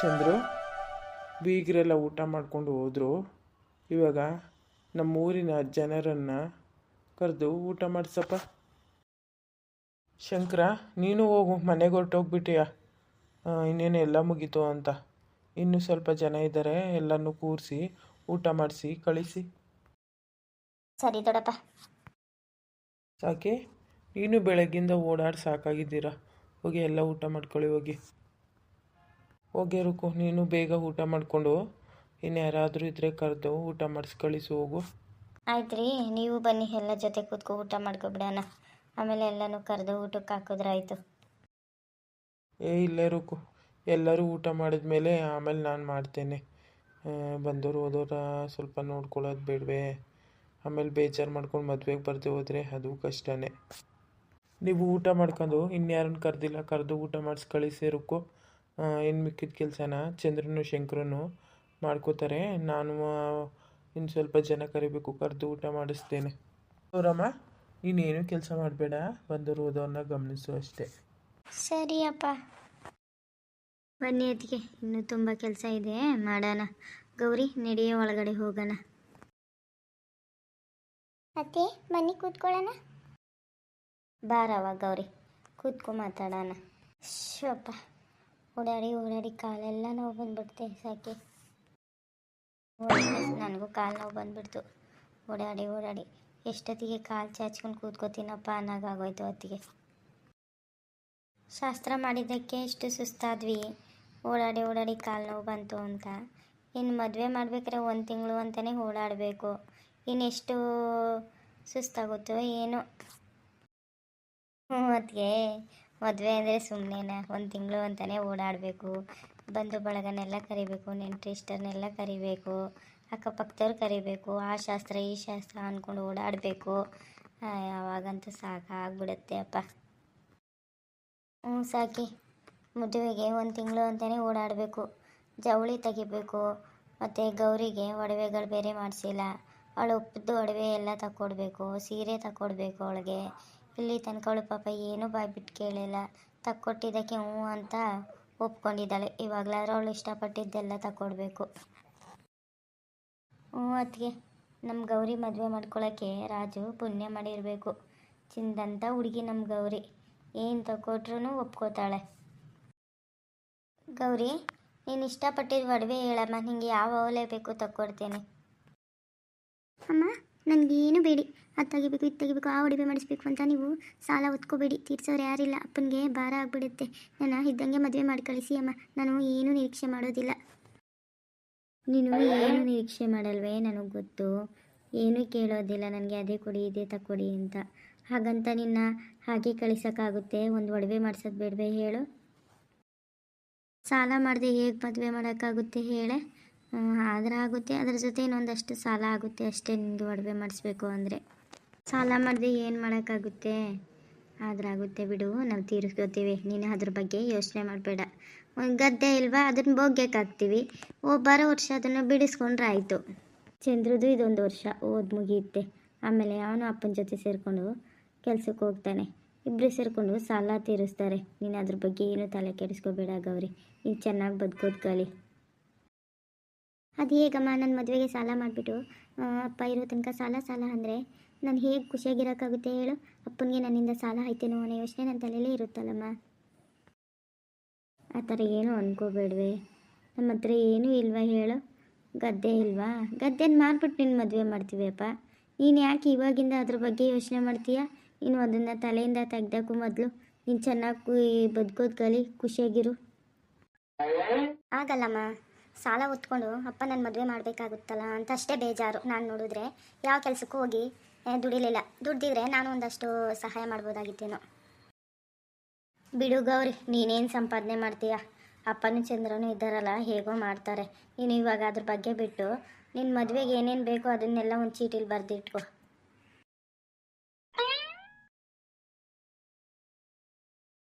ಚಂದ್ರು ಬೀಗರೆಲ್ಲ ಊಟ ಮಾಡ್ಕೊಂಡು ಹೋದರು. ಇವಾಗ ನಮ್ಮೂರಿನ ಜನರನ್ನು ಕರೆದು ಊಟ ಮಾಡಿಸಪ್ಪ. ಶಂಕರ ನೀನು ಹೋಗು ಮನೆಗೆ ಹೊರಟೋಗ್ಬಿಟ್ಟಿಯ? ಇನ್ನೇನು ಎಲ್ಲ ಮುಗೀತು ಅಂತ. ಇನ್ನೂ ಸ್ವಲ್ಪ ಜನ ಇದ್ದಾರೆ ಎಲ್ಲನೂ ಕೂರಿಸಿ ಊಟ ಮಾಡಿಸಿ ಕಳಿಸಿ. ಸರಿ ದೊಡಪ್ಪ. ಸಾಕೆ ನೀನು ಬೆಳಗ್ಗಿಂದ ಓಡಾಡಿ ಸಾಕಾಗಿದ್ದೀರಾ? ಹೋಗಿ ಎಲ್ಲ ಊಟ ಮಾಡ್ಕೊಳ್ಳಿ ಹೋಗಿ. ಹೋಗಿ ರುಕು ನೀನು ಬೇಗ ಊಟ ಮಾಡಿಕೊಂಡು ಇನ್ನು ಯಾರಾದರೂ ಇದ್ರೆ ಕರೆದು ಊಟ ಮಾಡಿಸಿ ಕಳಿಸು ಹೋಗು. ಆಯ್ತು ರೀ ನೀವು ಬನ್ನಿ ಎಲ್ಲ ಜೊತೆ ಕೂತ್ಕೊ ಊಟ ಮಾಡ್ಕೊಬಿಡೋಣ ಆಮೇಲೆ ಎಲ್ಲನೂ ಕರೆದು ಊಟಕ್ಕೆ ಹಾಕಿದ್ರೆ ಆಯಿತು. ಏ ಇಲ್ಲೇ ರುಕು ಎಲ್ಲರೂ ಊಟ ಮಾಡಿದ್ಮೇಲೆ ಆಮೇಲೆ ನಾನು ಮಾಡ್ತೇನೆ. ಬಂದವರು ಹೋದವ್ರ ಸ್ವಲ್ಪ ನೋಡ್ಕೊಳ್ಳೋದು ಬೇಡವೆ. ಆಮೇಲೆ ಬೇಜಾರು ಮಾಡ್ಕೊಂಡು ಮದುವೆಗೆ ಬರ್ದೇ ಹೋದರೆ ಅದು ಕಷ್ಟನೇ. ನೀವು ಊಟ ಮಾಡ್ಕೊಂಡು ಇನ್ಯಾರನ್ನು ಕರೆದಿಲ್ಲ ಕರೆದು ಊಟ ಮಾಡಿಸಿ ಕಳಿಸಿ ರುಕು ಇನ್ನು ಮಿಕ್ಕಿದ ಕೆಲಸನ? ಚಂದ್ರನು ಶಂಕರನು ಮಾಡ್ಕೋತಾರೆ. ನಾನು ಇನ್ನು ಸ್ವಲ್ಪ ಜನ ಕರಿಬೇಕು ಕರೆದು ಊಟ ಮಾಡಿಸ್ತೇನೆ. ಅವರಮ್ಮ ನೀನೇನು ಕೆಲಸ ಮಾಡಬೇಡ? ಬಂದಿರುವುದು ಹೋದವ್ರನ್ನ ಗಮನಿಸು ಅಷ್ಟೇ. ಸರಿ ಅಪ್ಪ. ಬನ್ನಿ ಅದಕ್ಕೆ ಇನ್ನೂ ತುಂಬ ಕೆಲಸ ಇದೆ. ಮಾಡೋಣ. ಗೌರಿ ನಡೆಯ ಒಳಗಡೆ ಹೋಗೋಣ. ಅತ್ತೆ ಬನ್ನಿ ಕೂತ್ಕೊಳ್ಳೋಣ. ಬಾರವ ಗೌರಿ ಕೂತ್ಕೊ ಮಾತಾಡೋಣ. ಶೋಪ್ಪ ಓಡಾಡಿ ಓಡಾಡಿ ಕಾಲೆಲ್ಲ ನೋವು ಬಂದ್ಬಿಡ್ತೆ, ಸಾಕೆ. ನನಗೂ ಕಾಲು ನೋವು ಬಂದ್ಬಿಡ್ತು. ಓಡಾಡಿ ಓಡಾಡಿ. ಎಷ್ಟೊತ್ತಿಗೆ ಕಾಲು ಚಾಚ್ಕೊಂಡು ಕೂತ್ಕೋತೀನಪ್ಪ ಅನ್ನೋಕ್ಕಾಗೋಯ್ತು ಹೊತ್ತಿಗೆ. ಶಾಸ್ತ್ರ ಮಾಡಿದ್ದಕ್ಕೆ ಎಷ್ಟು ಸುಸ್ತಾದ್ವಿ. ಓಡಾಡಿ ಓಡಾಡಿ ಕಾಲು ನೋವು ಬಂತು ಅಂತ. ಇನ್ನು ಮದುವೆ ಮಾಡ್ಬೇಕಾದ್ರೆ ಒಂದು ತಿಂಗಳು ಅಂತಲೇ ಓಡಾಡಬೇಕು. ಇನ್ನೆಷ್ಟು ಸುಸ್ತಾಗುತ್ತೋ ಏನೋ. ಹ್ಞೂ ಅದಕ್ಕೆ ಮದುವೆ ಅಂದರೆ ಸುಮ್ಮನೆನಾ ಒಂದು ತಿಂಗಳು ಅಂತಲೇ ಓಡಾಡಬೇಕು. ಬಂಧು ಬಳಗನೆಲ್ಲ ಕರಿಬೇಕು ನೆಂಟ್ರಿಷ್ಟರನ್ನೆಲ್ಲ ಕರಿಬೇಕು, ಅಕ್ಕಪಕ್ಕದವ್ರು ಕರಿಬೇಕು, ಆ ಶಾಸ್ತ್ರ ಈ ಶಾಸ್ತ್ರ ಅಂದ್ಕೊಂಡು ಓಡಾಡಬೇಕು. ಯಾವಾಗಂತೂ ಸಾಕಾಗ್ಬಿಡುತ್ತೆ ಅಪ್ಪ. ಹ್ಞೂ ಸಾಕಿ. ಮದುವೆಗೆ ಒಂದು ತಿಂಗಳು ಅಂತಲೇ ಓಡಾಡಬೇಕು. ಜವಳಿ ತೆಗಿಬೇಕು. ಮತ್ತು ಗೌರಿಗೆ ಒಡವೆಗಳು ಬೇರೆ ಮಾಡಿಸಿಲ್ಲ. ಅವಳು ಒಪ್ಪದ್ದು ಒಡವೆ ಎಲ್ಲ ತಕ್ಕೊಡ್ಬೇಕು, ಸೀರೆ ತಕ್ಕೊಡ್ಬೇಕು ಅವಳಿಗೆ. ಇಲ್ಲಿ ತನಕ ಅವಳು ಪಾಪ ಏನೂ ಬಾಯ್ಬಿಟ್ಟು ಕೇಳಿಲ್ಲ. ತಕ್ಕೊಟ್ಟಿದ್ದಕ್ಕೆ ಹ್ಞೂ ಅಂತ ಒಪ್ಕೊಂಡಿದ್ದಾಳೆ. ಇವಾಗಲಾದ್ರೂ ಅವಳು ಇಷ್ಟಪಟ್ಟಿದ್ದೆಲ್ಲ ತಕ್ಕೊಡ್ಬೇಕು. ಹ್ಞೂ ಅದಕ್ಕೆ ನಮ್ಮ ಗೌರಿ ಮದುವೆ ಮಾಡ್ಕೊಳ್ಳೋಕ್ಕೆ ರಾಜು ಪುಣ್ಯ ಮಾಡಿರಬೇಕು. ಚಿಂದಂತ ಹುಡುಗಿ ನಮ್ಮ ಗೌರಿ. ಏನು ತಗೊಟ್ರು ಒಪ್ಕೋತಾಳೆ. ಗೌರಿ, ನೀನು ಇಷ್ಟಪಟ್ಟಿದ್ದು ಒಡವೆ ಹೇಳಮ್ಮ. ನಿಂಗೆ ಯಾವ ಓಲೆ ಬೇಕು ತಕ್ಕೊಡ್ತೇನೆ. ಅಮ್ಮ ನನಗೇನು ಬೇಡಿ. ಅದು ತೆಗಿಬೇಕು, ಇದು ತೆಗಿಬೇಕು, ಆ ಒಡವೆ ಮಾಡಿಸ್ಬೇಕು ಅಂತ ನೀವು ಸಾಲ ಒತ್ಕೋಬೇಡಿ ತೀರ್ಸೋರು ಯಾರಿಲ್ಲ. ಅಪ್ಪನಿಗೆ ಭಾರ ಆಗಿಬಿಡುತ್ತೆ. ನಾನು ಇದ್ದಂಗೆ ಮದುವೆ ಮಾಡಿ ಕಳಿಸಿ ಅಮ್ಮ. ನಾನು ಏನೂ ನಿರೀಕ್ಷೆ ಮಾಡೋದಿಲ್ಲ. ನೀನು ಏನು ನಿರೀಕ್ಷೆ ಮಾಡಲ್ವೇ ನನಗೆ ಗೊತ್ತು. ಏನೂ ಕೇಳೋದಿಲ್ಲ. ನನಗೆ ಅದೇ ಕೊಡಿ, ಇದೇ ತಕ್ಕೊಡಿ ಅಂತ. ಹಾಗಂತ ನಿನ್ನ ಹಾಗೆ ಕಳಿಸೋಕ್ಕಾಗುತ್ತೆ? ಒಂದು ಒಡವೆ ಮಾಡಿಸೋದು ಬೇಡವೇ ಹೇಳು? ಸಾಲ ಮಾಡದೆ ಹೇಗೆ ಮದುವೆ ಮಾಡೋಕ್ಕಾಗುತ್ತೆ ಹೇಳೆ? ಆದ್ರೆ ಆಗುತ್ತೆ. ಅದ್ರ ಜೊತೆ ಇನ್ನೊಂದಷ್ಟು ಸಾಲ ಆಗುತ್ತೆ. ಅಷ್ಟೇ ನಿನಗೆ ಒಡವೆ ಮಾಡಿಸ್ಬೇಕು ಅಂದರೆ. ಸಾಲ ಮಾಡಿದೆ ಏನು ಮಾಡೋಕ್ಕಾಗುತ್ತೆ? ಆಗುತ್ತೆ ಬಿಡು, ನಾವು ತೀರಿಸ್ಕೋತೀವಿ. ನೀನು ಅದ್ರ ಬಗ್ಗೆ ಯೋಚನೆ ಮಾಡಬೇಡ. ಒಂದು ಗದ್ದೆ ಇಲ್ವಾ ಅದನ್ನ ಬೋಗ್ಯಕ್ಕಾಗ್ತೀವಿ ಓ ಬರೋ ವರ್ಷ ಅದನ್ನು ಬಿಡಿಸ್ಕೊಂಡ್ರೆ ಆಯಿತು ಚಂದ್ರದು ಇದೊಂದು ವರ್ಷ, ಓದ್ ಮುಗಿಯುತ್ತೆ. ಆಮೇಲೆ ಅವನು ಅಪ್ಪನ ಜೊತೆ ಸೇರಿಕೊಂಡು ಕೆಲಸಕ್ಕೆ ಹೋಗ್ತಾನೆ. ಇಬ್ಬರು ಸೇರಿಕೊಂಡು ಸಾಲ ತೀರಿಸ್ತಾರೆ. ನೀನು ಅದ್ರ ಬಗ್ಗೆ ಏನು ತಲೆ ಕೆಡಿಸ್ಕೋಬೇಡ ಗೌರಿ. ನೀನು ಚೆನ್ನಾಗಿ ಬದುಕೋದು ಅದು ಹೇಗಮ್ಮ ನನ್ನ ಮದುವೆಗೆ ಸಾಲ ಮಾಡಿಬಿಟ್ಟು? ಅಪ್ಪ ಇರೋ ತನಕ ಸಾಲ ಸಾಲ ಅಂದರೆ? ನಾನು ಹೇಗೆ ಖುಷಿಯಾಗಿರೋಕ್ಕಾಗುತ್ತೆ ಹೇಳು? ಅಪ್ಪನಿಗೆ ನನ್ನಿಂದ ಸಾಲ ಆಯ್ತೇನೋ ಅನ್ನೋ ಯೋಚನೆ ನನ್ನ ತಲೆಯಲ್ಲೇ ಇರುತ್ತಲ್ಲಮ್ಮ. ಆ ಥರ ಏನೂ ಅನ್ಕೋಬೇಡ್ವೆ. ನಮ್ಮ ಹತ್ರ ಏನೂ ಇಲ್ವಾ ಹೇಳು? ಗದ್ದೆ ಇಲ್ವಾ? ಗದ್ದೆನ ಮಾರ್ಬಿಟ್ಟು ನಿನ್ನ ಮದುವೆ ಮಾಡ್ತೀವಿಯಪ್ಪ ನೀನು ಯಾಕೆ ಇವಾಗಿಂದ ಅದ್ರ ಬಗ್ಗೆ ಯೋಚನೆ ಮಾಡ್ತೀಯಾ? ನೀನು ಅದನ್ನು ತಲೆಯಿಂದ ತೆಗ್ದಕ್ಕೂ ಮೊದಲು ನೀನು ಚೆನ್ನಾಗಿ ಬದುಕೋದು ಕಲಿ ಖುಷಿಯಾಗಿರು. ಆಗಲ್ಲಮ್ಮ. ಸಾಲ ಹೊತ್ಕೊಂಡು ಅಪ್ಪ ನನ್ನ ಮದುವೆ ಮಾಡಬೇಕಾಗುತ್ತಲ್ಲ? ಅಂತ ಅಷ್ಟೇ ಬೇಜಾರು. ನಾನು ನೋಡಿದ್ರೆ, ಯಾವ ಕೆಲಸಕ್ಕೂ ಹೋಗಿ ದುಡಿಲಿಲ್ಲ. ದುಡ್ದಿದ್ರೆ ನಾನು ಒಂದಷ್ಟು ಸಹಾಯ ಮಾಡ್ಬೋದಾಗಿತ್ತೇನೋ. ಬಿಡು ಗೌರಿ, ನೀನೇನು ಸಂಪಾದನೆ ಮಾಡ್ತೀಯ? ಅಪ್ಪನೂ ಚಂದ್ರನೂ ಇದ್ದಾರಲ್ಲ, ಹೇಗೋ ಮಾಡ್ತಾರೆ. ನೀನು ಇವಾಗ ಅದ್ರ ಬಗ್ಗೆ ಬಿಟ್ಟು ನಿನ್ನ ಮದುವೆಗೆ ಏನೇನು ಬೇಕೋ ಅದನ್ನೆಲ್ಲ ಒಂದು ಚೀಟಿಲಿ ಬರೆದಿಟ್ಕೋ.